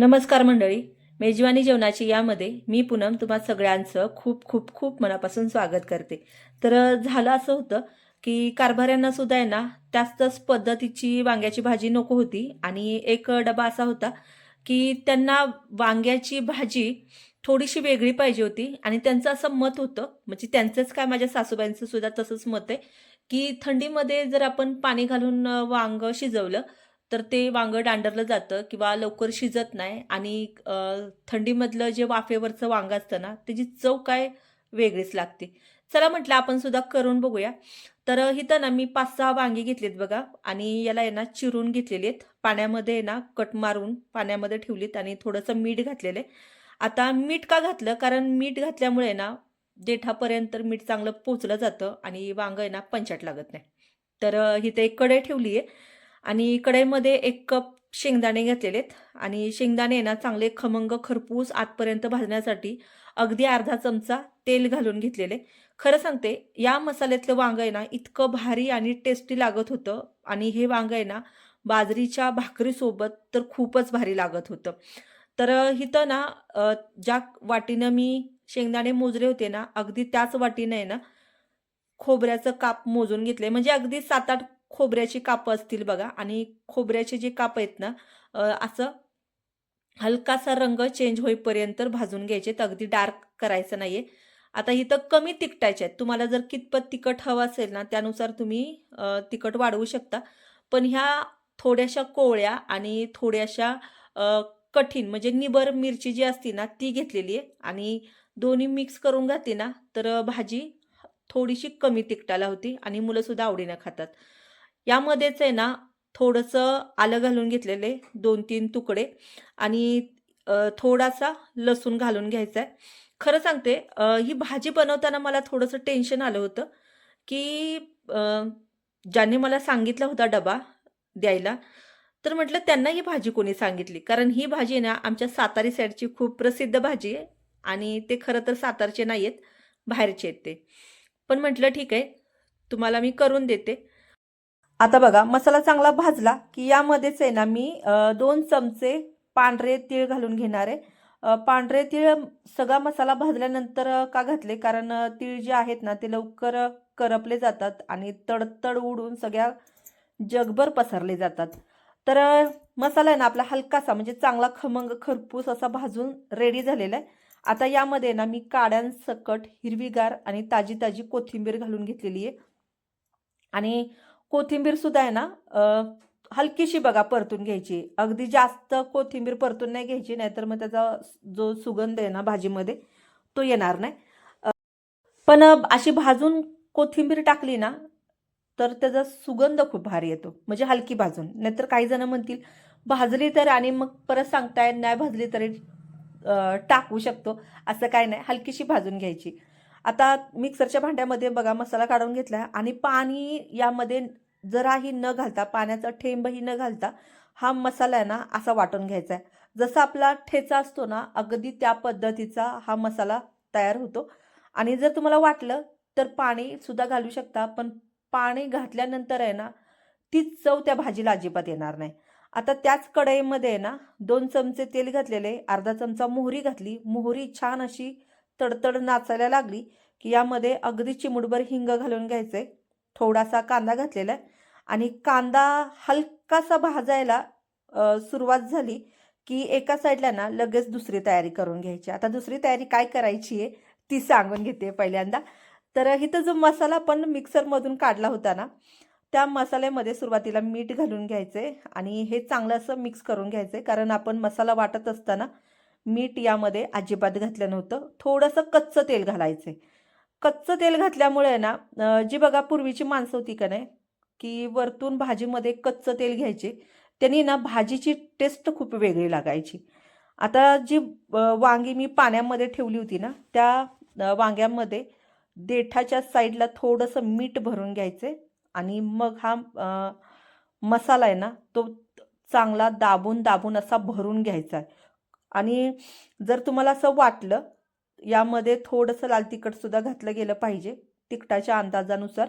नमस्कार मंडळी. मेजवानी जेवणाची यामध्ये मी पूनम तुम्हा सगळ्यांचं खूप खूप खूप मनापासून स्वागत करते. तर झालं असं होतं की कारभाऱ्यांना सुद्धा आहे ना त्याच त्याच पद्धतीची वांग्याची भाजी नको होती आणि एक डबा असा होता की त्यांना वांग्याची भाजी थोडीशी वेगळी पाहिजे होती आणि त्यांचं असं मत होतं म्हणजे त्यांचंच काय माझ्या सासूबाईंचं सुद्धा तसंच मत आहे की थंडीमध्ये जर आपण पाणी घालून वांग शिजवलं तर ते वांगं डांडरलं जातं किंवा लवकर शिजत नाही आणि थंडीमधलं जे वाफेवरचं वांगं असतं ना त्याची चव काय वेगळीच लागते. चला म्हटलं आपण सुद्धा करून बघूया. तर हिथं इथं ना मी पाच सहा वांगी घेतलीत बघा आणि याला आहे ना चिरून घेतलेली आहेत. पाण्यामध्ये आहे ना कट मारून पाण्यामध्ये ठेवलीत आणि थोडंसं मीठ घातलेलं आहे. आता मीठ का घातलं? कारण मीठ घातल्यामुळे ना देठापर्यंत मीठ चांगलं पोचलं जातं आणि वांगं आहे ना पंचाट लागत नाही. तर हिथं एक कढई ठेवली आहे आणि कढईमध्ये एक कप शेंगदाणे घेतलेले आहेत आणि शेंगदाणे ना चांगले खमंग खरपूस आतपर्यंत भाजण्यासाठी अगदी अर्धा चमचा तेल घालून घेतलेले. खरं सांगते या मसाल्यातलं वांग आहे ना इतकं भारी आणि टेस्टी लागत होतं. आणि हे वांग आहे ना बाजरीच्या भाकरीसोबत तर खूपच भारी लागत होतं. तर इथं ना ज्या वाटीनं मी शेंगदाणे मोजले होते ना अगदी त्याच वाटीनं आहे ना खोबऱ्याचं काप मोजून घेतले म्हणजे अगदी सात आठ खोबऱ्याची कापं असतील बघा. आणि खोबऱ्याचे जे काप आहेत ना असं हलकासा रंग चेंज होईपर्यंत भाजून घ्यायचे. तर अगदी डार्क करायचं नाहीये. आता इथं कमी तिखटायचे आहेत. तुम्हाला जर कितपत तिखट हवं असेल ना त्यानुसार तुम्ही तिखट वाढवू शकता. पण ह्या थोड्याशा कोवळ्या आणि थोड्याशा कठीण म्हणजे निबर मिरची जी असते ना ती घेतलेली आहे. आणि दोन्ही मिक्स करून घातली ना तर भाजी थोडीशी कमी तिखटाला होती आणि मुलंसुद्धा आवडीनं खातात. यामध्येच आहे ना थोडंसं आलं घालून घेतलेले दोन तीन तुकडे आणि थोडासा लसूण घालून घ्यायचा आहे खरं सांगते ही भाजी बनवताना मला थोडंसं टेन्शन आलं होतं की ज्यांनी ज्याने मला सांगितला होता डबा द्यायला तर म्हटलं त्यांना ही भाजी कोणी सांगितली? कारण ही भाजी आहे ना आमच्या सातारी साईडची खूप प्रसिद्ध भाजी आहे आणि ते खरं तर सातारचे नाही आहेत बाहेरचे आहेत ते. पण म्हटलं ठीक आहे तुम्हाला मी करून देते. आता बघा मसाला चांगला भाजला की यामध्येच आहे ना मी दोन चमचे पांढरे तीळ घालून घेणार आहे. पांढरे तीळ सगळा मसाला भाजल्यानंतर का घातले? कारण तीळ जे आहेत ना ते लवकर करपले जातात आणि तडतड उडून सगळ्या जगभर पसरले जातात. तर मसाला आहे ना आपला हलकासा म्हणजे चांगला खमंग खरपूस असा भाजून रेडी झालेला आहे. आता यामध्ये ना मी काड्यांसकट हिरवीगार आणि ताजी ताजी कोथिंबीर घालून घेतलेली आहे. आणि कोथिंबीर सुद्धा आहे ना हलकीशी बघा परतून घ्यायची. अगदी जास्त कोथिंबीर परतून नाही घ्यायची नाहीतर मग त्याचा जो सुगंध आहे ना भाजीमध्ये तो येणार नाही. पण अशी भाजून कोथिंबीर टाकली ना तर त्याचा सुगंध खूप भारी येतो. म्हणजे हलकी भाजून. नाहीतर काही जण म्हणतील भाजली तर आणि मग परत सांगताय नाही भाजली तरी टाकू शकतो. असं काय नाही. हलकीशी भाजून घ्यायची. आता मिक्सरच्या भांड्यामध्ये बघा मसाला काढून घेतला आणि पाणी यामध्ये जराही न घालता पाण्याचा ठेंबही न घालता हा मसाला आहे ना असा वाटून घ्यायचा आहे. जसा आपला ठेचा असतो ना अगदी त्या पद्धतीचा हा मसाला तयार होतो. आणि जर तुम्हाला वाटलं तर पाणी सुद्धा घालू शकता पण पाणी घातल्यानंतर आहे ना तीच चव त्या भाजीला अजिबात येणार नाही. आता त्याच कढईमध्ये आहे ना दोन चमचे तेल घातलेले अर्धा चमचा मोहरी घातली. मोहरी छान अशी तडतड नाचायला लागली की यामध्ये अगदी चिमुडभर हिंग घालून घ्यायचे. थोडासा कांदा घातलेला आहे. आणि कांदा हलकासा भाजायला सुरुवात झाली की एका साईडला ना लगेच दुसरी तयारी करून घ्यायची. आता दुसरी तयारी काय करायची आहे ती सांगून घेते पहिल्यांदा. तर इथं जो मसाला पण मिक्सरमधून काढला होता ना त्या मसाल्यामध्ये सुरुवातीला मीठ घालून घ्यायचे आणि हे चांगलं असं मिक्स करून घ्यायचे. कारण आपण मसाला वाटत असताना मीठ यामध्ये अजिबात घातलं नव्हतं. थोडंसं कच्चं तेल घालायचे कच्चं तेल घातल्यामुळे ना जी बघा पूर्वीची माणसं होती का नाही की वरतून भाजीमध्ये कच्चं तेल घ्यायचे त्यांनी ना भाजीची टेस्ट खूप वेगळी लागायची. आता जी वांगी मी पाण्यामध्ये ठेवली होती ना त्या वांग्यामध्ये देठाच्या साईडला थोडंसं मीठ भरून घ्यायचे आणि मग हा मसाला आहे ना तो चांगला दाबून दाबून असा भरून घ्यायचा. आहे आणि जर तुम्हाला असं वाटलं यामध्ये थोडंसं लाल तिखटसुद्धा घातलं गेलं पाहिजे तिखटाच्या अंदाजानुसार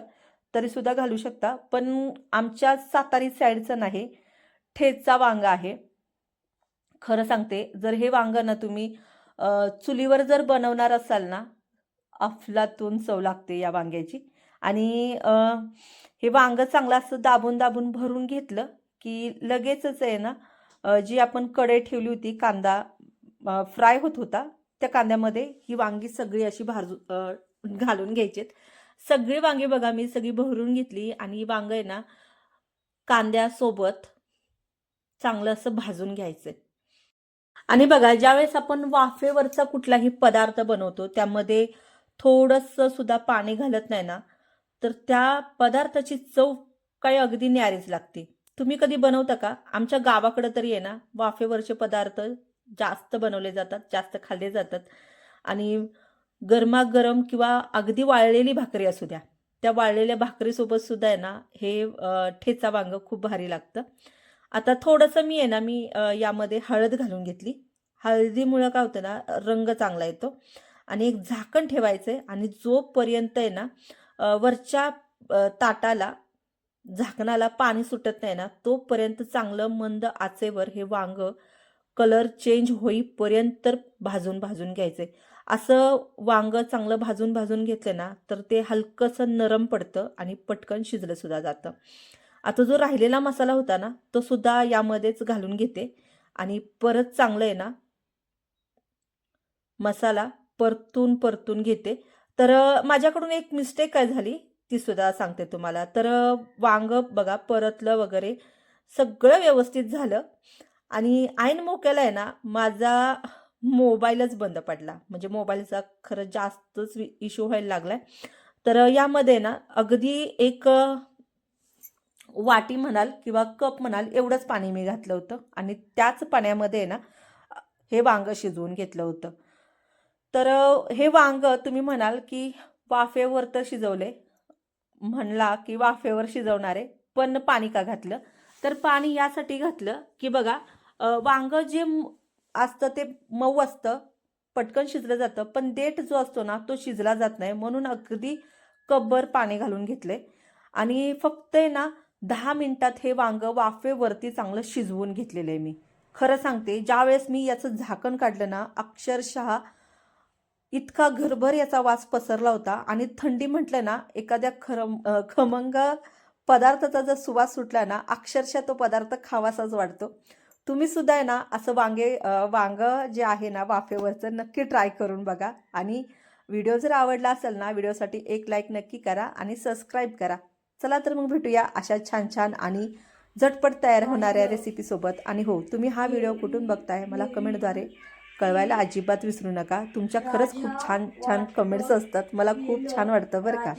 तरीसुद्धा घालू शकता. पण आमच्या सातारी साईडचं नाही ठेचा वांगा आहे. खरं सांगते जर हे वांगं ना तुम्ही चुलीवर जर बनवणार असाल ना अफलातून चव लागते या वांग्याची. आणि हे वांगं चांगलं असं दाबून दाबून भरून घेतलं की लगेचच आहे ना जी आपण कडे ठेवली होती कांदा फ्राय होत होता त्या कांद्यामध्ये ही वांगी सगळी अशी भाजू घालून घ्यायचीत. सगळी वांगी बघा मी सगळी भरून घेतली आणि ही वांगं आहे ना कांद्यासोबत चांगलं असं भाजून घ्यायचं आणि बघा ज्यावेळेस आपण वाफेवरचा कुठलाही पदार्थ बनवतो त्यामध्ये थोडंसं सुद्धा पाणी घालत नाही ना तर त्या पदार्थाची चव काही अगदी न्यारीच लागते. तुम्ही कधी बनवता का? आमच्या गावाकडं तरी आहे ना वाफेवरचे पदार्थ जास्त बनवले जातात जास्त खाल्ले जातात. आणि गरमागरम किंवा अगदी वाळलेली भाकरी असू द्या त्या वाळलेल्या भाकरीसोबत सुद्धा आहे ना हे ठेचा वांग खूप भारी लागतं. आता थोडंसं मी आहे ना मी यामध्ये हळद घालून घेतली. हळदीमुळं काय होतं ना रंग चांगला येतो. आणि एक झाकण ठेवायचं आहे आणि जोपर्यंत आहे ना वरच्या ताटाला झाकणाला पाणी सुटत नाही ना तोपर्यंत चांगलं मंद आचेवर हे वांग कलर चेंज होईपर्यंत तर भाजून भाजून घ्यायचे. असं वांग चांगलं भाजून भाजून घेतलं ना तर ते हलकंसं नरम पडतं आणि पटकन शिजलं सुद्धा जातं. आता जो राहिलेला मसाला होता ना तो सुद्धा यामध्येच घालून घेते आणि परत चांगलं आहे ना मसाला परतून परतून घेते. तर माझ्याकडून एक मिस्टेक काय झाली? ती सुद्धा सांगते तुम्हाला. तर वांग बघा परतलं वगैरे सगळं व्यवस्थित झालं. आणि ऐन मोक्याला आहे ना माझा मोबाईलच बंद पडला. म्हणजे मोबाईलचा खरं जास्तच इश्यू व्हायला लागलाय. तर यामध्ये ना अगदी एक वाटी म्हणाल किंवा कप म्हणाल एवढंच पाणी मी घातलं होतं. आणि त्याच पाण्यामध्ये ना हे वांग शिजवून घेतलं होतं. तर हे वांग तुम्ही म्हणाल की वाफेवर तर शिजवले म्हणला की वाफेवर शिजवणारे पण पाणी का घातलं? तर पाणी यासाठी घातलं की बघा वांग जे असतं ते मऊ असतं पटकन शिजलं जातं पण देठ जो असतो ना तो शिजला जात नाही. म्हणून अगदी कपभर पाणी घालून घेतले. आणि फक्त आहे ना दहा मिनिटात हे वांग वाफेवरती चांगलं शिजवून घेतलेलं आहे मी. खरं सांगते ज्यावेळेस मी याचं झाकण काढलं ना अक्षरशः इतका घरभर याचा वास पसरला होता आणि थंडी म्हटलं ना एखाद्या खरम खमंग पदार्थाचा जर सुवास सुटला ना अक्षरशः तो पदार्थ खावासाच वाटतो. तुम्ही सुद्धा आहे ना असं वांगे वांग जे आहे ना वाफेवरचं नक्की ट्राय करून बघा. आणि व्हिडिओ जर आवडला असेल ना व्हिडिओसाठी एक लाईक नक्की करा आणि सबस्क्राईब करा. चला तर मग भेटूया अशा छान छान आणि झटपट तयार होणाऱ्या रेसिपीसोबत आणि हो तुम्ही हा व्हिडिओ कुठून बघताय? मला कमेंटद्वारे कळवायला अजिबात विसरू नका. तुमच्या खरंच खूप छान छान कमेंट्स असतात. मला खूप छान वाटतं बरं का.